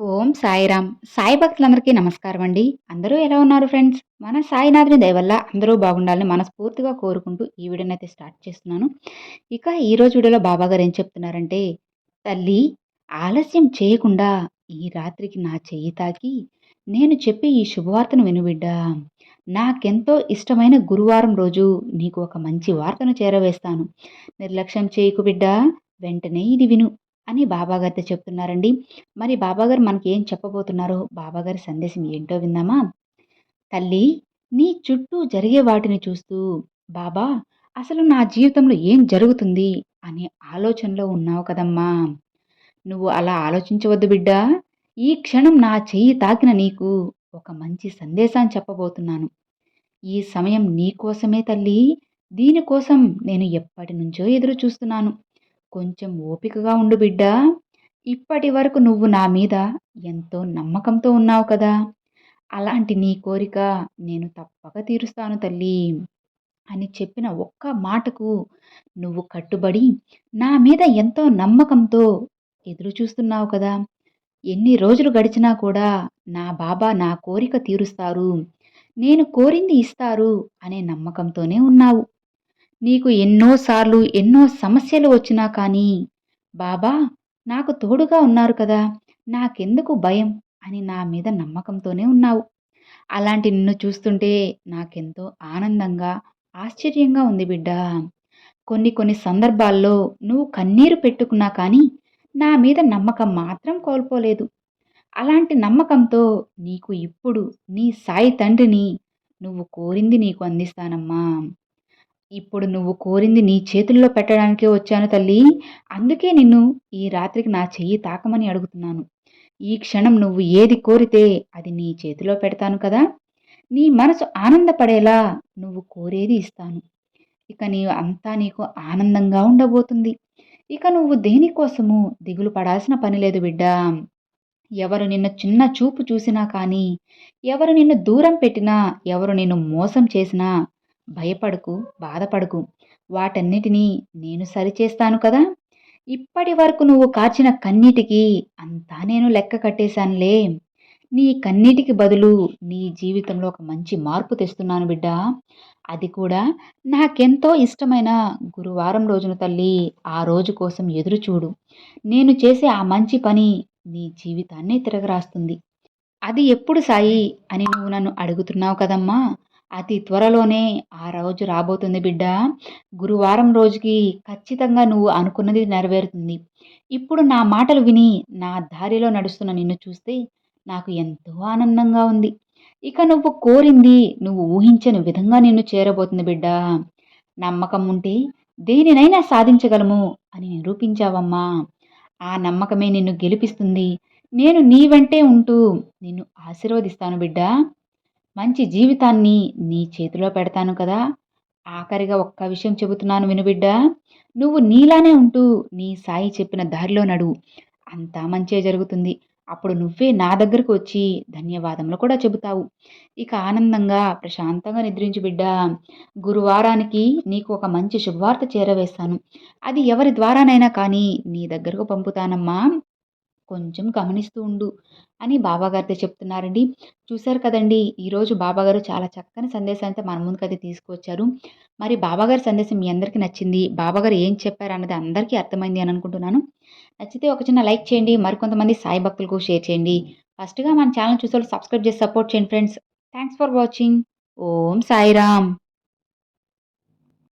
ఓం సాయిరామ్. సాయి భక్తులందరికీ నమస్కారం అండి. అందరూ ఎలా ఉన్నారు ఫ్రెండ్స్? మన సాయినాథుని దయవల్ల అందరూ బాగుండాలని మనస్ఫూర్తిగా కోరుకుంటూ ఈ వీడియోని అయితే స్టార్ట్ చేస్తున్నాను. ఇక ఈ రోజు వీడియోలో బాబా గారు ఏం చెప్తున్నారంటే తల్లి ఆలస్యం చేయకుండా ఈ రాత్రికి నా చెయ్యి తాకి నేను చెప్పి ఈ శుభవార్తను వినుబిడ్డా నాకెంతో ఇష్టమైన గురువారం రోజు నీకు ఒక మంచి వార్తను చేరవేస్తాను. నిర్లక్ష్యం చేయకు బిడ్డా. వెంటనే ఇది విను. అని బాబాగారితో చెప్తున్నారండి. మరి బాబాగారు మనకి ఏం చెప్పబోతున్నారో? బాబాగారి సందేశం ఏంటో విందామా? తల్లి నీ చుట్టూ జరిగే వాటిని చూస్తూ బాబా అసలు నా జీవితంలో ఏం జరుగుతుంది? అనే ఆలోచనలో ఉన్నావు కదమ్మా. నువ్వు అలా ఆలోచించవద్దు బిడ్డా. ఈ క్షణం నా చెయ్యి తాకిన నీకు ఒక మంచి సందేశాన్ని చెప్పబోతున్నాను. ఈ సమయం నీకోసమే తల్లి. దీనికోసం నేను ఎప్పటి నుంచో ఎదురు చూస్తున్నాను కొంచెం ఓపికగా ఉండు బిడ్డా. ఇప్పటి వరకు నువ్వు నా మీద ఎంతో నమ్మకంతో ఉన్నావు కదా. అలాంటి నీ కోరిక నేను తప్పక తీరుస్తాను తల్లి అని చెప్పిన ఒక్క మాటకు నువ్వు కట్టుబడి నా మీద ఎంతో నమ్మకంతో ఎదురు చూస్తున్నావు కదా. ఎన్ని రోజులు గడిచినా కూడా నా బాబా నా కోరిక తీరుస్తారు. నేను కోరింది ఇస్తారు అనే నమ్మకంతోనే ఉన్నావు. నీకు ఎన్నోసార్లు ఎన్నో సమస్యలు వచ్చినా కానీ బాబా నాకు తోడుగా ఉన్నారు కదా నాకెందుకు భయం? అని నా మీద నమ్మకంతోనే ఉన్నావు. అలాంటి నిన్ను చూస్తుంటే నాకెంతో ఆనందంగా ఆశ్చర్యంగా ఉంది బిడ్డ. కొన్ని కొన్ని సందర్భాల్లో నువ్వు కన్నీరు పెట్టుకున్నా కానీ నా మీద నమ్మకం మాత్రం కోల్పోలేదు. అలాంటి నమ్మకంతో నీకు ఇప్పుడు నీ సాయి తండ్రిని నువ్వు కోరింది నీకు అందిస్తానమ్మా. ఇప్పుడు నువ్వు కోరింది నీ చేతుల్లో పెట్టడానికే వచ్చాను తల్లి. అందుకే నిన్ను ఈ రాత్రికి నా చెయ్యి తాకమని అడుగుతున్నాను. ఈ క్షణం నువ్వు ఏది కోరితే అది నీ చేతిలో పెడతాను కదా. నీ మనసు ఆనందపడేలా నువ్వు కోరేది ఇస్తాను. ఇక నీ అంతా నీకు ఆనందంగా ఉండబోతుంది. ఇక నువ్వు దేనికోసము దిగులు పడాల్సిన పని లేదు బిడ్డా. ఎవరు నిన్ను చిన్న చూపు చూసినా కానీ ఎవరు నిన్ను దూరం పెట్టినా ఎవరు నిన్ను మోసం చేసినా భయపడకు బాధపడకు. వాటన్నిటినీ నేను సరిచేస్తాను కదా? ఇప్పటి వరకు నువ్వు కాచిన కన్నీటికి అంతా నేను లెక్క కట్టేశానులే. నీ కన్నీటికి బదులు నీ జీవితంలో ఒక మంచి మార్పు తెస్తున్నాను బిడ్డ. అది కూడా నాకెంతో ఇష్టమైన గురువారం రోజున తల్లి ఆ రోజు కోసం ఎదురు చూడు. నేను చేసే ఆ మంచి పని నీ జీవితాన్ని తిరగరాస్తుంది. అది ఎప్పుడు సాయి అని నువ్వు నన్ను అడుగుతున్నావు కదమ్మా? అతి త్వరలోనే ఆ రోజు రాబోతుంది బిడ్డ. గురువారం రోజుకి ఖచ్చితంగా నువ్వు అనుకున్నది నెరవేరుతుంది. ఇప్పుడు నా మాటలు విని నా దారిలో నడుస్తున్న నిన్ను చూస్తే నాకు ఎంతో ఆనందంగా ఉంది. ఇక నువ్వు కోరింది నువ్వు ఊహించని విధంగా నిన్ను చేరబోతుంది బిడ్డ. నమ్మకం ఉంటే దేనినైనా సాధించగలము అని నిరూపించావమ్మా. ఆ నమ్మకమే నిన్ను గెలిపిస్తుంది. నేను నీ వెంటే ఉంటూ నిన్ను ఆశీర్వదిస్తాను బిడ్డ. మంచి జీవితాన్ని నీ చేతిలో పెడతాను కదా. ఆఖరిగా ఒక్క విషయం చెబుతున్నాను వినుబిడ్డ నువ్వు నీలానే ఉంటూ నీ సాయి చెప్పిన దారిలో నడువు అంతా మంచే జరుగుతుంది. అప్పుడు నువ్వే నా దగ్గరకు వచ్చి ధన్యవాదములు కూడా చెబుతావు. ఇక ఆనందంగా ప్రశాంతంగా నిద్రించు బిడ్డ. గురువారానికి నీకు ఒక మంచి శుభవార్త చేరవేస్తాను. అది ఎవరి ద్వారానైనా కానీ నీ దగ్గరకు పంపుతానమ్మా. కొంచెం గమనిస్తూ ఉండు అని బాబాగారితో చెప్తున్నారండి. చూశారు కదండి ఈరోజు బాబాగారు చాలా చక్కని సందేశాన్ని మన ముందుకు అయితే మరి బాబాగారి సందేశం మీ అందరికీ నచ్చింది బాబాగారు ఏం చెప్పారు అన్నది అందరికీ అర్థమైంది అని అనుకుంటున్నాను. నచ్చితే ఒక చిన్న లైక్ చేయండి మరికొంతమంది సాయి భక్తులకు షేర్ చేయండి. ఫస్ట్గా మన ఛానల్ చూసే సబ్స్క్రైబ్ చేసి సపోర్ట్ చేయండి friends. Thanks for watching. Om Sairam.